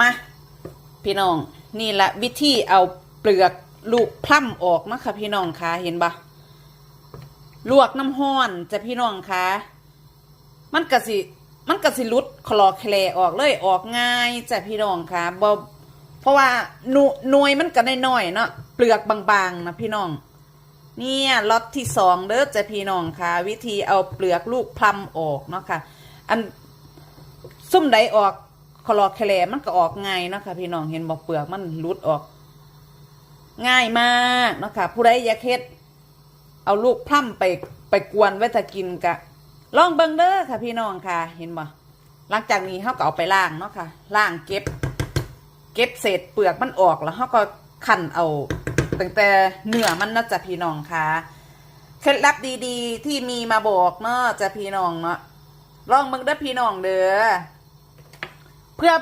มาพี่น้อง นี่ละวิธีเอาเปลือกลูกพล่ำออกนะค่ะพี่น้องคะเห็นปะลวกน้ำห้อนจะพี่น้องคะมันกระสิมันกระสิลุดคลอแคลออกเลยออกง่ายจะพี่น้องคะบ่เพราะว่าหน่วยมันก็น้อยๆเนาะเปลือกบางๆนะพี่น้อง เนี่ยล็อตที่สองเด้อจะพี่น้องคะวิธีเอาเปลือกลูกพลัมออกเนาะค่ะอันซุ่มใดออก คลอแคลมันก็ออกง่ายนะค่ะพี่น้องเห็นบอกเปลือกมันหลุดออก ง่ายมากนะค่ะผู้ใดอยากเฮ็ด เอาลูกพลัมไปไปกวนไว้ถ้ากินกะลองเบิ่งเด้อค่ะ พี่น้องค่ะ เห็นบ่หลังจากนี้เฮาก็เอาไปล้างเนาะค่ะล้างเก็บ เก็บเศษเปลือกมันออกแล้วเฮาก็คั่นเอาตั้งแต่เนื้อมันนะจ้ะพี่น้องค่ะเคล็ดลับดีๆ ที่มีมาบอกเนาะจ้ะพี่น้องเนาะลองเบิ่งเด้อพี่น้องเด้อ เพื่อ